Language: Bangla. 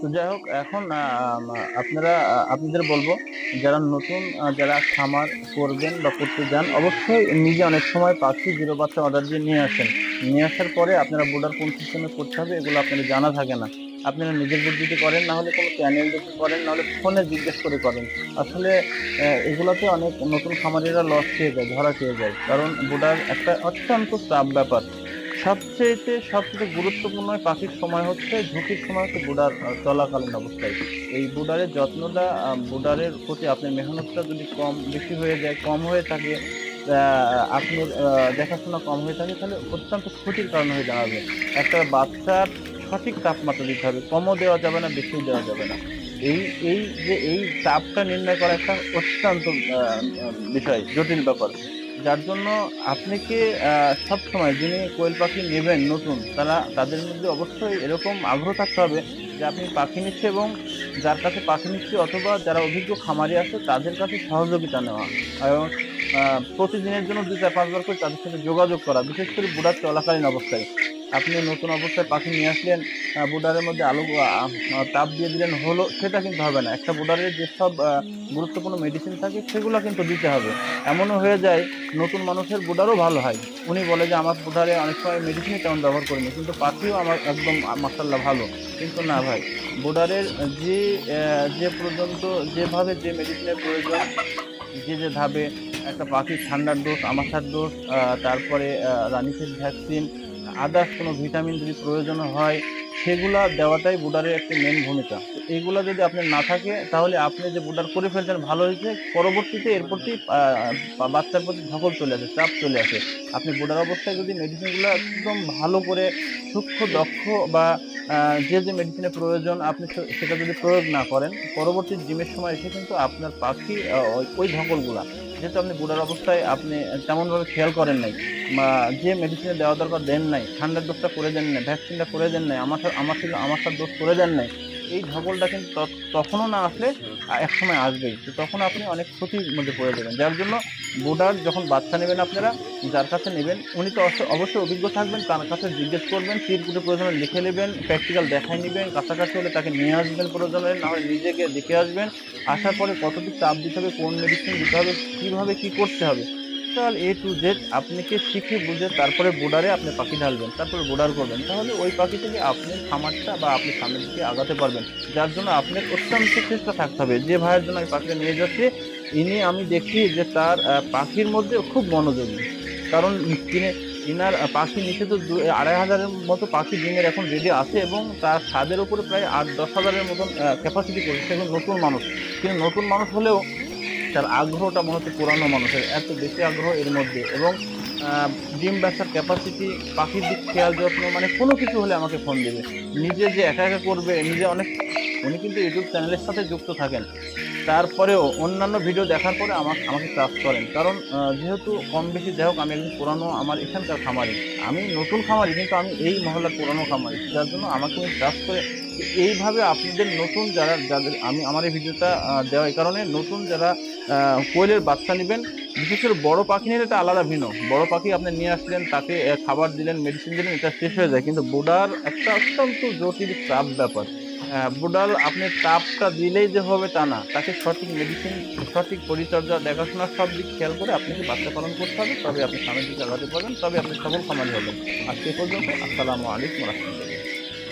তো যাই হোক, এখন আপনারা আপনাদের বলব, যারা নতুন যারা খামার করবেন বা করতে যান, অবশ্যই নিজে অনেক সময় পাখি, জিরো বাচ্চা অর্ডার দিয়ে নিয়ে আসেন। নিয়ে আসার পরে আপনারা বোর্ডার কোন সিস্টেমে করতে হবে এগুলো আপনাদের জানা থাকে না। আপনারা নিজের বুদ্ধিতে করেন, না হলে কোনো চ্যানেল দেখে করেন, না হলে ফোনে জিজ্ঞেস করে করেন। আসলে এগুলোতে অনেক নতুন খামারিরা লস খেয়ে যায়, ধরা খেয়ে যায়। কারণ বোর্ডার একটা অত্যন্ত চাপ ব্যাপার। সবচেয়েতে সবচেয়ে গুরুত্বপূর্ণ পাখির সময় হচ্ছে, ঝুঁকির সময় হচ্ছে বুডার চলাকালীন অবস্থায়। এই বুডারের যত্নটা বুডারের প্রতি আপনার মেহনতটা যদি কম, বেশি হয়ে যায়, কম হয়ে থাকে আপনার দেখাশোনা কম হয়ে থাকে, তাহলে অত্যন্ত ক্ষতির কারণ হয়ে দাঁড়াবে। একটা বাচ্চার সঠিক তাপমাত্রা দিতে হবে। কমও দেওয়া যাবে না, বেশিও দেওয়া যাবে না। এই এই যে, এই তাপটা নির্ণয় করা একটা অত্যন্ত বিষয়, জটিল ব্যাপার। যার জন্য আপনাকে সব সময় যিনি কোয়েল পাখি নেবেন নতুন, তারা, তাদের মধ্যে অবশ্যই এরকম আগ্রহ থাকতে হবে যে আপনি পাখি নিচ্ছে এবং যার কাছে পাখি নিচ্ছে অথবা যারা অভিজ্ঞ খামারি আছে, তাদের কাছে সহযোগিতা নেওয়া। এবং প্রতিদিনের জন্য দুই চার, পাঁচবার করে তাদের সাথে যোগাযোগ করা, বিশেষ করে বুড়ার চলাকালীন অবস্থায়। আপনি নতুন অবস্থায় পাখি নিয়ে আসলেন আহ, বুডারের মধ্যে আলু তাপ দিয়ে দিলেন হলো সেটা কিন্তু হবে না। একটা বুডারের যেসব গুরুত্বপূর্ণ মেডিসিন থাকে সেগুলো কিন্তু দিতে হবে। এমনও হয়ে যায় নতুন মানুষের বুডারও ভালো হয়। উনি বলে যে আমার বুডারে অনেক সময় মেডিসিনই তেমন ব্যবহার করিনি কিন্তু পাখিও আমার একদম মাসাল্লাহ ভালো। কিন্তু না ভাই বুডারের যে যে পর্যন্ত যেভাবে যে মেডিসিনের প্রয়োজন যে যে ধাবে একটা পাখির ঠান্ডার ডোজ আমাশার ডোজ তারপরে রানিফের ভ্যাকসিন আদার্স কোনো ভিটামিন যদি প্রয়োজন হয়, সেগুলা দেওয়াটাই বুডারের একটি মেন ভূমিকা। তো এইগুলো যদি আপনার না থাকে, তাহলে আপনি যে বুডার করে ফেলছেন ভালো হয়েছে, পরবর্তীতে এর প্রতি বাচ্চার প্রতি ধকল চলে আসে, চাপ চলে আসে। আপনি বুডার অবস্থায় যদি মেডিসিনগুলো একদম ভালো করে সূক্ষ্ম, দক্ষ বা যে যে মেডিসিনের প্রয়োজন আপনি সেটা যদি প্রয়োগ না করেন, পরবর্তী জিমের সময় এসে কিন্তু আপনার পাখি ওই- ধকলগুলা, যেহেতু আপনি বুড়ার অবস্থায় আপনি তেমনভাবে খেয়াল করেন নাই, বা যে মেডিসিনে দেওয়া দরকার দেন নাই, ঠান্ডার দোষটা করে দেন নাই ভ্যাকসিনটা করে দেন নাই, আমার আমার ছিল আমার দোষ করে দেন নাই এই ধকলটা কিন্তু তখনও না আসলে এক সময় আসবেই। তো তখন আপনি অনেক ক্ষতির মধ্যে পড়ে যাবেন। যার জন্য বুডার যখন বাচ্চা নেবেন আপনারা, যার কাছে নেবেন, উনি তো অবশ্য- অবশ্যই অভিজ্ঞ থাকবেন, তার কাছে জিজ্ঞেস করবেন চিরকুটে প্রয়োজনে লিখে নেবেন প্র্যাকটিক্যাল দেখাই নেবেন, কাছাকাছি হলে তাকে নিয়ে আসবেন প্রয়োজনে, না হলে নিজে গিয়ে দেখে আসবেন, আসার পরে কতটুকু চাপ দিতে হবে, কোন মেডিসিন দিতে হবে, কীভাবে কী করতে হবে। টোটাল এ টু জেড আপনাকে শিখে বুঝে তারপরে বোর্ডারে আপনি পাখি ঢালবেন, তারপরে বোর্ডার করবেন, তাহলে ওই পাখি থেকে আপনি খামারটা বা আপনি সামনের দিকে আগাতে পারবেন। যার জন্য আপনার অত্যন্ত চেষ্টা থাকতে হবে। যে ভাইয়ের জন্য আমি পাখিটা নিয়ে যাচ্ছি, ইনি আমি দেখি যে তার পাখির মধ্যে খুব মনোযোগী। কারণ তিনি, ইনার পাখি নিচে তো দু- আড়াই হাজারের মতো পাখি ডিমের এখন রেডি আছে এবং তার স্বাদের উপরে প্রায় আট, দশ হাজারের মতন ক্যাপাসিটি করেছে। এবং নতুন মানুষ। কিন্তু নতুন মানুষ হলেও তার আগ্রহটা মনে হচ্ছে পুরানো মানুষের, এত বেশি আগ্রহ এর মধ্যে। এবং ডিম ব্যবসার ক্যাপাসিটি পাখির দিক খেয়াল, যত্ন মানে কোনো কিছু হলে আমাকে ফোন দেবে। নিজে যে একা একা করবে, নিজে অনেক, উনি কিন্তু ইউটিউব চ্যানেলের সাথে যুক্ত থাকেন। তারপরেও অন্যান্য ভিডিও দেখার পরে আমার আমাকে চাষ করেন। কারণ যেহেতু কম বেশি, যাই হোক, আমি একজন পুরানো, আমার এখানকার খামারি। আমি নতুন খামারি, কিন্তু আমি এই মহলার পুরানো খামারি। যার জন্য আমাকে উনি চাষ করে। এইভাবে আপনাদের নতুন যারা, যাদের, আমি, আমার এই ভিডিওটা দেওয়া এই কারণে নতুন যারা কোয়েলের বাচ্চা নেবেন। বিশেষ করে বড় পাখি নিলে এটা আলাদা ভিন্ন। বড় পাখি আপনি নিয়ে আসলেন, তাকে খাবার দিলেন মেডিসিন দিলেন, এটা শেষ হয়ে যায়। কিন্তু বোডার একটা অত্যন্ত জটিল চাপ ব্যাপার। বোডাল আপনি তাপটা দিলেই যে হবে তা না। তাকে সঠিক মেডিসিন সঠিক পরিচর্যা, দেখাশোনা সব দিক খেয়াল করে আপনাকে বাচ্চা পালন করতে হবে। তবে আপনি সামনের দিকে আগাতে পারবেন তবে আপনি সফল খামারি হবেন। আজকে পর্যন্ত, আসসালামু আলাইকুম রহমতুল্লাহ।